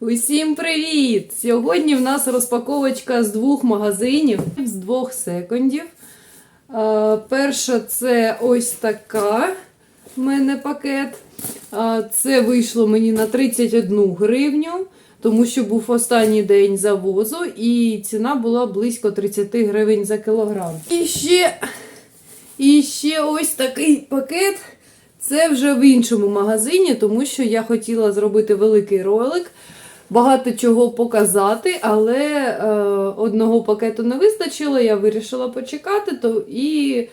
Усім привіт! Сьогодні в нас розпаковочка з двох магазинів, з двох секондів. Е, Перша це ось така в мене пакет. Е, Це вийшло мені на 31 гривню, тому що був останній день завозу, і ціна була близько 30 гривень за кілограм. І ще, і ще ось такий пакет. Це вже в іншому магазині, тому що я хотіла зробити великий ролик, багато чого показати, але е, одного пакету не вистачило, я вирішила почекати. То, і е,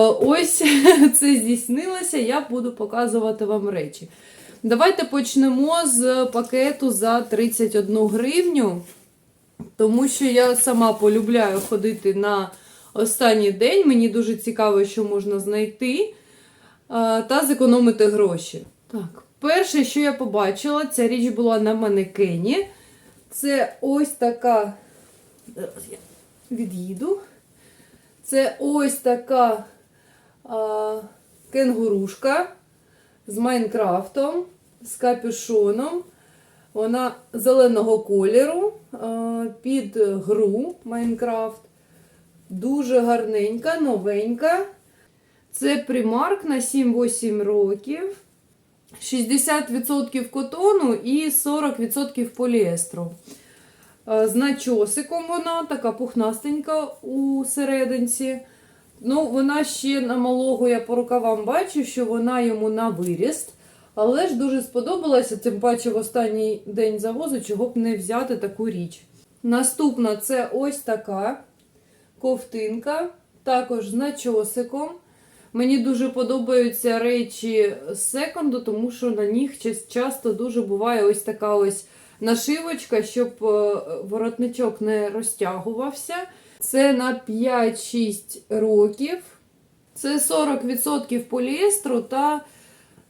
ось це здійснилося, я буду показувати вам речі. Давайте почнемо з пакету за 31 гривню, тому що я сама полюбляю ходити на останній день. Мені дуже цікаво, що можна знайти та зекономити гроші. Так, перше, що я побачила, ця річ була на манекені. Це ось така. Зараз від'їду. Це ось така а, кенгурушка з Майнкрафтом, з капюшоном. Вона зеленого кольору а, під гру Майнкрафт. Дуже гарненька, новенька. Це примарк на 7-8 років. 60% котону і 40% поліестру. Е, З начосиком вона така пухнастенька у серединці. Ну, вона ще на малого я по рукавам бачу, що вона йому на виріст. Але ж дуже сподобалася, тим паче в останній день завозу, чого б не взяти таку річ. Наступна це ось така ковтинка, також з начосиком. Мені дуже подобаються речі з секонду, тому що на них часто дуже буває ось така ось нашивочка, щоб е, воротничок не розтягувався. Це на 5-6 років. Це 40% поліестру та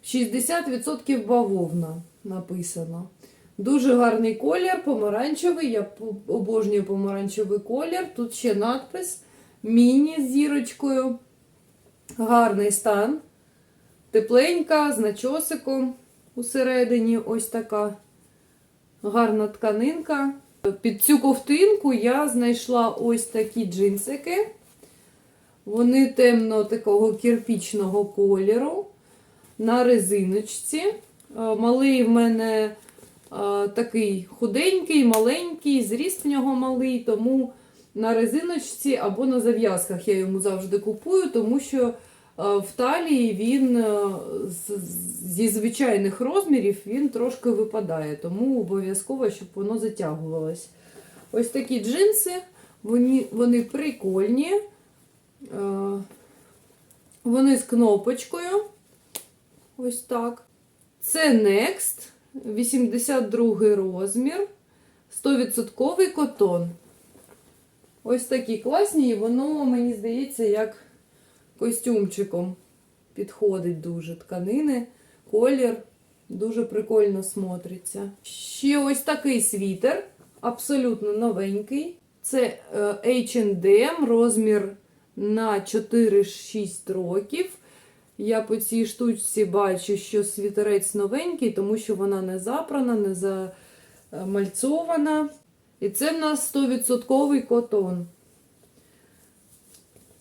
60% бавовна написано. Дуже гарний колір, помаранчевий. Я обожнюю помаранчевий колір. Тут ще надпис міні з зірочкою. Гарний стан. Тепленька, з начосиком усередині. Ось така гарна тканинка. Під цю ковтинку я знайшла ось такі джинсики. Вони темно такого кирпічного кольору на резиночці. Е, Малий в мене е, такий худенький, маленький, зріст в нього малий, тому на резиночці або на зав'язках я йому завжди купую, тому що е, в талії він е, зі звичайних розмірів він трошки випадає, тому обов'язково, щоб воно затягувалось. Ось такі джинси, вони, вони прикольні. Е, Вони з кнопочкою. Ось так. Це Next, 82 розмір, 100% котон. Ось такі класні, і воно, мені здається, як костюмчиком підходить дуже тканини, колір. Дуже прикольно смотриться. Ще ось такий світер, абсолютно новенький. Це е, H&M, розмір на 4-6 років. Я по цій штучці бачу, що світерець новенький, тому що вона не запрана, не замальцована. І це в нас 100% котон.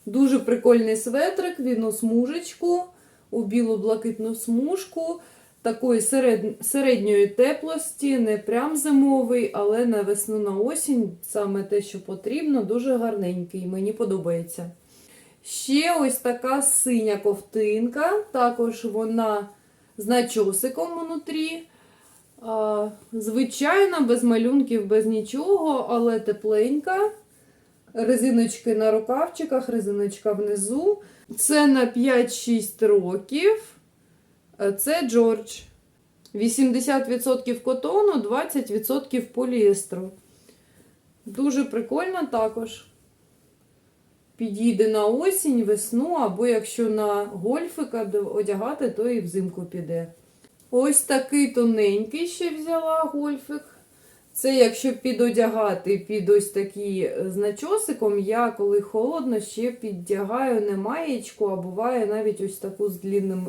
Дуже прикольний светрик, він у смужечку, у біло-блакитну смужку. Такої серед... середньої теплості, не прям зимовий, але на весну на осінь саме те, що потрібно, дуже гарненький. Мені подобається. Ще ось така синя ковтинка, також вона з начосиком внутрі. А, Звичайна, без малюнків, без нічого, але тепленька. Резиночки на рукавчиках, резиночка внизу. Це на 5-6 років. Е, Це Джордж. 80% котону, 20% поліестру. Дуже прикольно також. Підійде на осінь, весну, або якщо на гольфика одягати, то і взимку піде. Ось такий тоненький ще взяла гольфик. Це якщо підодягати під ось такі е, з начосиком, я коли холодно, ще піддягаю не маєчку, а буває навіть ось таку з длинним,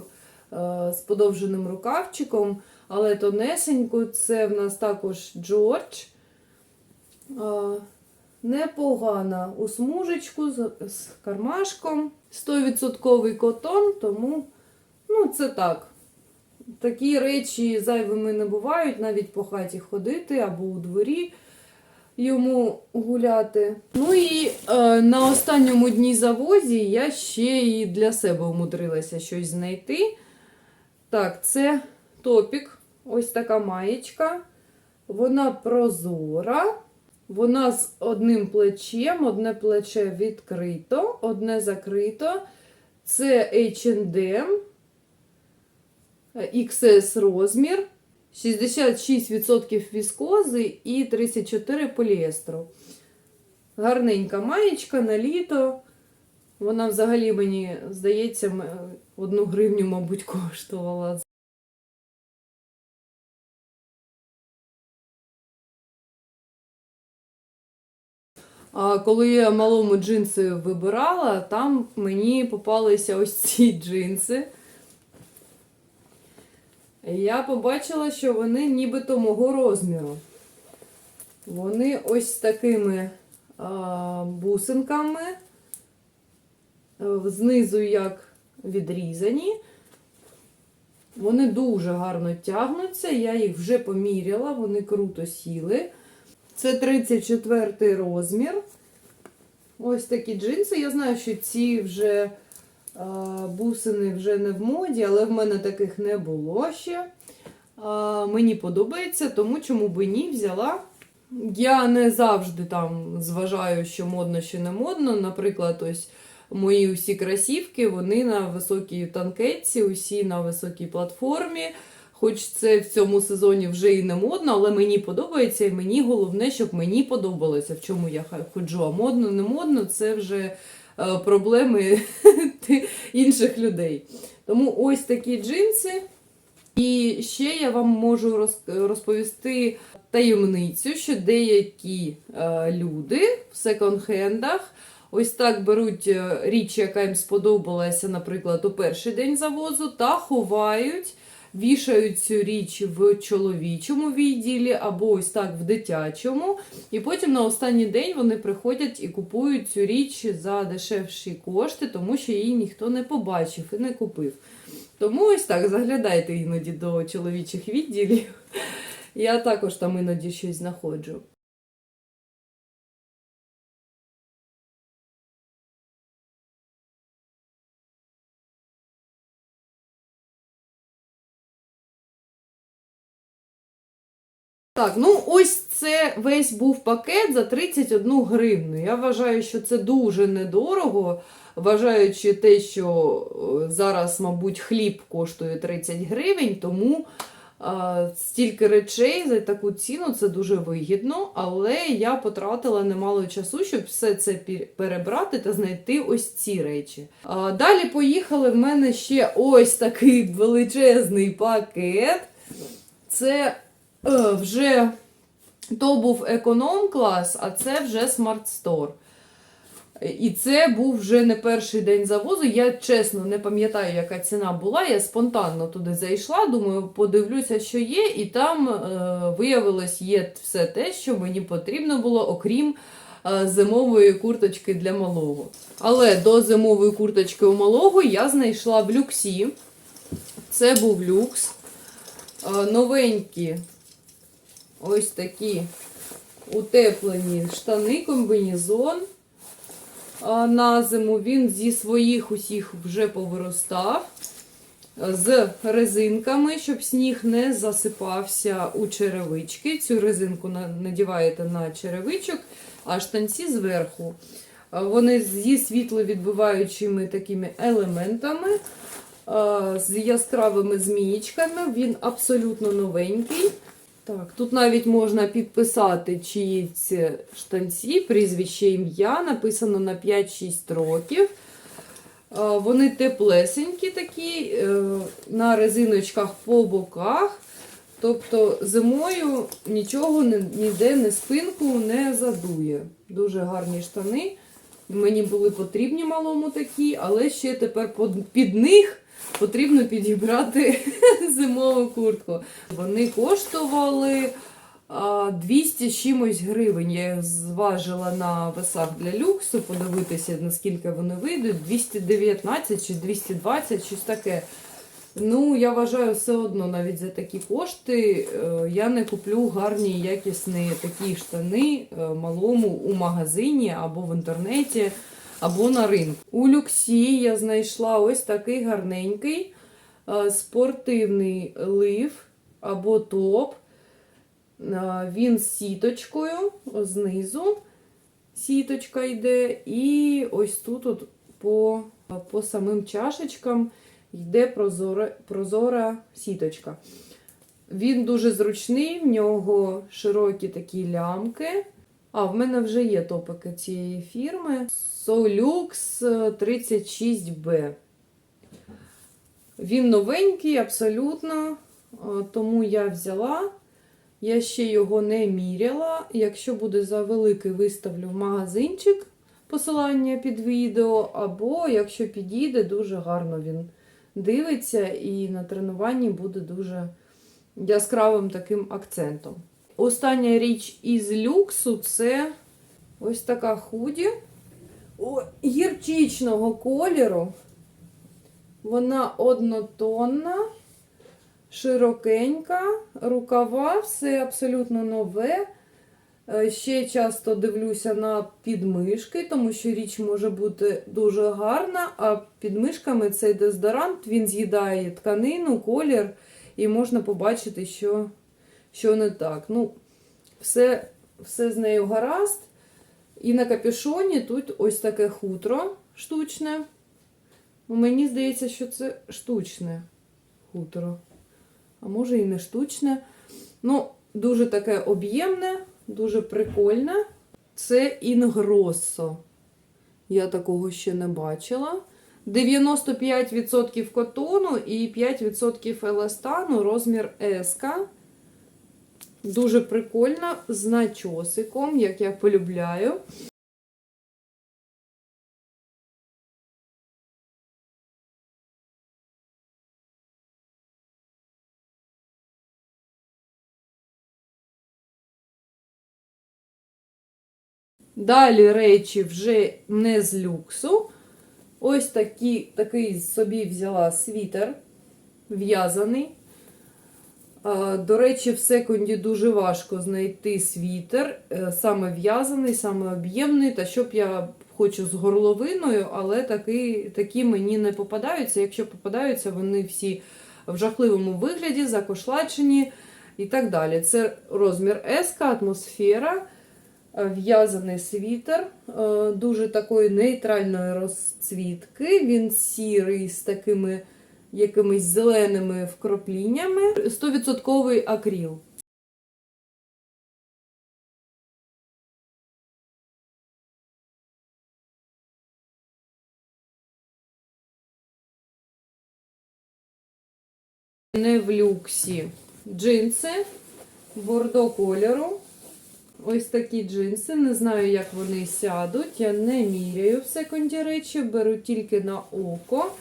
е, з подовженим рукавчиком. але тонесеньку. Це в нас також Джордж. Непогана у смужечку з кармашком. 100% котон, тому ну, це так. Такі речі зайвими не бувають, навіть по хаті ходити або у дворі йому гуляти. Ну і е, на останньому дні завозі я ще і для себе умудрилася щось знайти. Так, це топік, ось така маєчка. Вона прозора. Вона з одним плечем, одне плече відкрито, одне закрито. Це H&M, XS розмір, 66% віскози і 34% поліестру. Гарненька маєчка на літо. Вона взагалі, мені здається, одну гривню, мабуть, коштувала. А коли я малому джинси вибирала, там мені попалися ось ці джинси. Я побачила, що вони нібито мого розміру. Вони ось такими а, бусинками. Знизу як відрізані. Вони дуже гарно тягнуться. Я їх вже поміряла, вони круто сіли. Це 34 розмір. Ось такі джинси. Я знаю, що ці вже бусини вже не в моді, але в мене таких не було ще. Мені подобається, тому чому би ні, взяла. Я не завжди там зважаю, що модно, що не модно. Наприклад, ось мої усі красівки, вони на високій танкетці, усі на високій платформі. Хоч це в цьому сезоні вже і не модно, але мені подобається, і мені головне, щоб мені подобалося, в чому я ходжу. А модно, не модно це вже проблеми інших людей. Тому ось такі джинси. І ще я вам можу розповісти таємницю, що деякі е, люди в секонд-хендах ось так беруть е, річ, яка їм сподобалася, наприклад, у перший день завозу, та ховають, вішають цю річ в чоловічому відділі або ось так в дитячому. І потім на останній день вони приходять і купують цю річ за дешевші кошти, тому що її ніхто не побачив і не купив. Тому ось так заглядайте іноді до чоловічих відділів. Я також там іноді щось знаходжу. Так, ну ось це весь був пакет за 31 гривну. Я вважаю, що це дуже недорого, вважаючи те, що е, зараз, мабуть, хліб коштує 30 гривень, тому е, стільки речей за таку ціну це дуже вигідно. Але я потратила немало часу, щоб все це перебрати та знайти ось ці речі. А, далі поїхали в мене ще ось такий величезний пакет. Це вже то був економ клас, а це вже смарт стор. І це був вже не перший день завозу. Я чесно не пам'ятаю, яка ціна була. Я спонтанно туди зайшла. Думаю, подивлюся, що є, і там е, виявилось є все те, що мені потрібно було, окрім е, зимової курточки для малого. Але до зимової курточки у малого я знайшла в люксі. Це був люкс. Е, новенькі ось такі утеплені штани, комбінезон. На зиму він зі своїх усіх вже повиростав. З резинками, щоб сніг не засипався у черевички. Цю резинку надіваєте на черевичок, а штанці зверху. Вони зі світловідбиваючими такими елементами, з яскравими змієчками. Він абсолютно новенький. Так, тут навіть можна підписати чиї це штанці, прізвище ім'я, написано на 5-6 років. Вони теплесенькі такі, е, на резиночках по боках. Тобто зимою нічого ніде не спинку не задує. Дуже гарні штани. Мені були потрібні малому такі, але ще тепер під них потрібно підібрати зимову куртку. Вони коштували 200 чимось гривень. Я їх зважила на весах для люксу, подивитися, наскільки вони вийдуть. 219 чи 220, щось таке. Ну, я вважаю, все одно навіть за такі кошти е, я не куплю гарні якісні такі штани е, малому у магазині або в інтернеті, або на ринку. У люксі я знайшла ось такий гарненький е, спортивний лив або топ. Е, Він з сіточкою знизу. Сіточка йде, і ось тут от по, по самим чашечкам йде прозора, прозора сіточка. Він дуже зручний, в нього широкі такі лямки. А, в мене вже є топики цієї фірми. Solux 36B. Він новенький, абсолютно. Тому я взяла. Я ще його не міряла. Якщо буде за великий, виставлю в магазинчик посилання під відео, або якщо підійде, дуже гарно він дивиться і на тренуванні буде дуже яскравим таким акцентом. Остання річ із люксу це ось така худі гірчичного кольору. Вона однотонна, широкенька, рукава, все абсолютно нове. Е, Ще часто дивлюся на підмишки, тому що річ може бути дуже гарна, а під мишками цей дезодорант він з'їдає тканину, колір, і можна побачити, що, що не так. Ну, все, все з нею гаразд. І на капюшоні тут ось таке хутро штучне. Ну, Мені здається, що це штучне хутро. А може і не штучне. Ну, дуже таке об'ємне, дуже прикольне. Це Інгроссо. Я такого ще не бачила. 95% котону і 5% еластану, розмір S. Дуже прикольно, з начосиком, як я полюбляю. Далі речі вже не з люксу. Ось такі, такий собі взяла світер в'язаний. До речі, в секунді дуже важко знайти світер, е, саме в'язаний, саме об'ємний, та щоб я хочу з горловиною, але такі, такі мені не попадаються. Якщо попадаються, вони всі в жахливому вигляді, закошлачені і так далі. Це розмір S, атмосфера, е, в'язаний світер, е, дуже такої нейтральної розцвітки. Він сірий з такими якимись зеленими вкрапліннями. 100% акріл. Не в люксі. Джинси бордо кольору. Ось такі джинси. Не знаю, як вони сядуть. Я не міряю в секунді речі, беру тільки на око.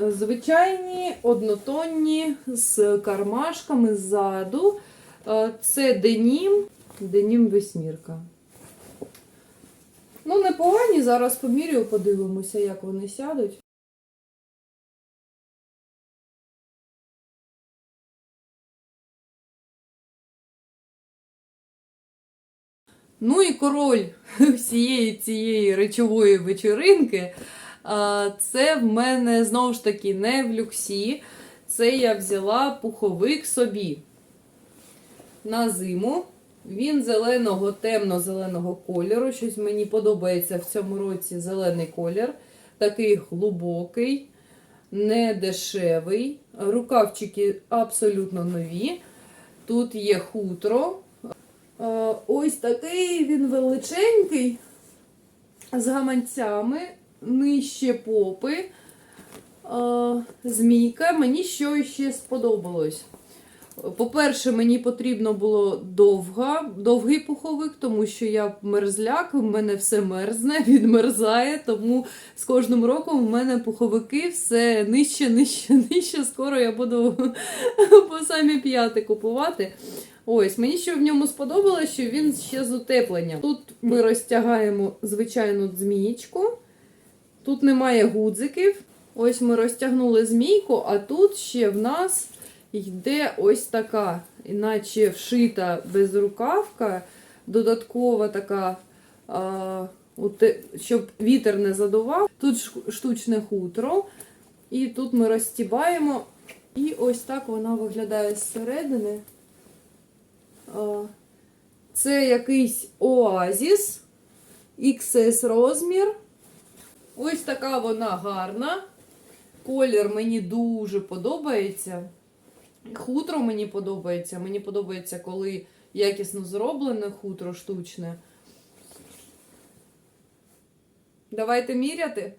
Звичайні, однотонні, з кармашками ззаду. Е, Це денім, денім весьмірка. Ну, непогані, зараз поміряю, подивимося, як вони сядуть. Ну і король всієї цієї речової вечоринки. Це в мене знову ж таки не в люксі. Це я взяла пуховик собі на зиму. Він зеленого, темно-зеленого кольору. Щось мені подобається в цьому році зелений колір. Такий глибокий, не дешевий. Рукавчики абсолютно нові. Тут є хутро. Ось такий він величенький, з гаманцями, нижче попи. Е, Змійка. Мені що ще сподобалось. По-перше, мені потрібно було довга, довгий пуховик, тому що я мерзляк, в мене все мерзне, відмерзає, тому з кожним роком в мене пуховики все нижче, нижче, нижче. Скоро я буду по самі п'яти купувати. Ось, мені що в ньому сподобалось, що він ще з утепленням. Тут ми розтягаємо звичайну змієчку. Тут немає гудзиків. Ось ми розтягнули змійку, а тут ще в нас йде ось така, іначе вшита безрукавка, додаткова така, а, щоб вітер не задував. Тут штучне хутро. І тут ми розстібаємо. І ось так вона виглядає зсередини. Це якийсь оазіс, XS розмір. Ось така вона гарна. Колір мені дуже подобається. Хутро мені подобається. Мені подобається, коли якісно зроблене хутро штучне. Давайте міряти.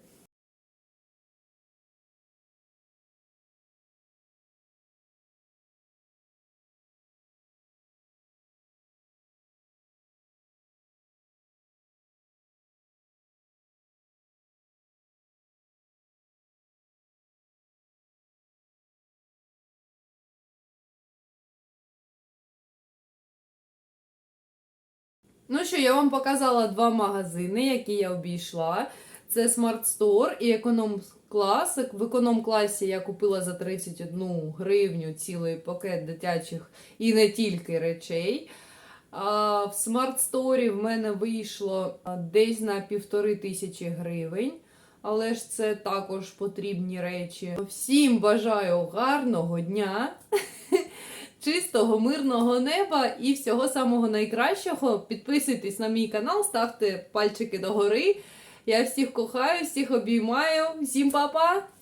Ну що, я вам показала два магазини, які я обійшла. Це Smart Store і Econom Class. В Econom класі я купила за 31 гривню цілий пакет дитячих і не тільки речей. А в Smart Store в мене вийшло десь на півтори тисячі гривень. Але ж це також потрібні речі. Всім бажаю гарного дня, чистого, мирного неба і всього самого найкращого. Підписуйтесь на мій канал, ставте пальчики догори. Я всіх кохаю, всіх обіймаю. Всім па-па!